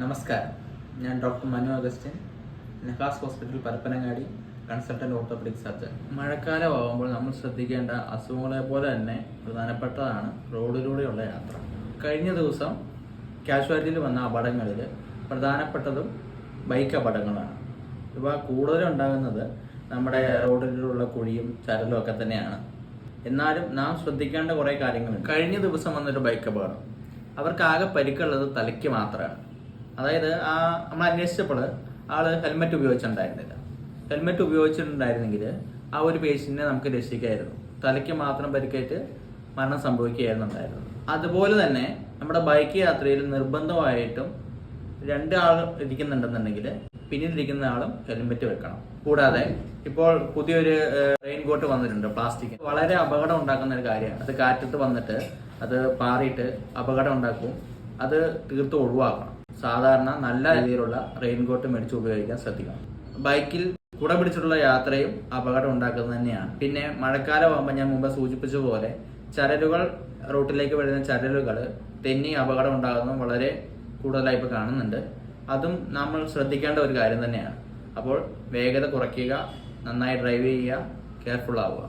നമസ്കാരം. ഞാൻ doctor Manu Augustine Nahas hospital Parappanangadi consultant orthopaedic surgeon. മഴക്കാലമാകുമ്പോൾ നമ്മൾ ശ്രദ്ധിക്കേണ്ട അസുഖങ്ങളെ പോലെ തന്നെ പ്രധാനപ്പെട്ടതാണ് റോഡിലൂടെയുള്ള യാത്ര. കഴിഞ്ഞ ദിവസം കാഷ്വാലിറ്റിയിൽ വന്ന അപകടങ്ങളിൽ പ്രധാനപ്പെട്ടതും ബൈക്ക് അപകടങ്ങളാണ് ഇവ കൂടുതലും ഉണ്ടാകുന്നത് നമ്മുടെ റോഡിലുള്ള കുഴിയും ചരലും ഒക്കെ തന്നെയാണ്. എന്നാലും നാം ശ്രദ്ധിക്കേണ്ട കുറേ കാര്യങ്ങളുണ്ട്. കഴിഞ്ഞ ദിവസം വന്നൊരു ബൈക്ക് അപകടം. അവർക്കാകെ പരിക്കുള്ളത് തലയ്ക്ക് മാത്രമാണ്. അതായത് ആ നമ്മൾ അന്വേഷിച്ചപ്പോൾ ആൾ ഹെൽമെറ്റ് ഉപയോഗിച്ചിട്ടുണ്ടായിരുന്നില്ല. ഹെൽമെറ്റ് ഉപയോഗിച്ചിട്ടുണ്ടായിരുന്നെങ്കിൽ ആ ഒരു പേഷ്യന്റിനെ നമുക്ക് രക്ഷിക്കായിരുന്നു. തലയ്ക്ക് മാത്രം പരിക്കേറ്റ് മരണം സംഭവിക്കുകയായിരുന്നു ഉണ്ടായിരുന്നത് അതുപോലെ തന്നെ നമ്മുടെ ബൈക്ക് യാത്രയിൽ നിർബന്ധമായിട്ടും രണ്ടാൾ ഇരിക്കുന്നുണ്ടെന്നുണ്ടെങ്കിൽ പിന്നിലിരിക്കുന്ന ആളും ഹെൽമെറ്റ് വെക്കണം. കൂടാതെ ഇപ്പോൾ പുതിയൊരു റെയിൻ കോട്ട് വന്നിട്ടുണ്ട് പ്ലാസ്റ്റിക്. വളരെ അപകടം ഉണ്ടാക്കുന്ന ഒരു കാര്യമാണ്. അത് കാറ്റത്ത് വന്നിട്ട് അത് പാറിയിട്ട് അപകടം ഉണ്ടാക്കും. അത് തീർത്തും ഒഴിവാക്കണം. സാധാരണ നല്ല രീതിയിലുള്ള റെയിൻകോട്ട് മേടിച്ച് ഉപയോഗിക്കാൻ ശ്രദ്ധിക്കണം. ബൈക്കിൽ കുട പിടിച്ചിട്ടുള്ള യാത്രയും അപകടം ഉണ്ടാക്കുന്നത് തന്നെയാണ്. പിന്നെ മഴക്കാലമാകുമ്പോൾ ഞാൻ മുമ്പ് സൂചിപ്പിച്ച പോലെ ചരലുകൾ റൂട്ടിലേക്ക് വരുന്ന ചരലുകൾ തെന്നി അപകടം ഉണ്ടാകുന്നത് വളരെ കൂടുതലായി ഇപ്പോൾ കാണുന്നുണ്ട്. അതും നമ്മൾ ശ്രദ്ധിക്കേണ്ട ഒരു കാര്യം തന്നെയാണ്. അപ്പോൾ വേഗത കുറയ്ക്കുക നന്നായി ഡ്രൈവ് ചെയ്യുക കെയർഫുൾ ആവുക.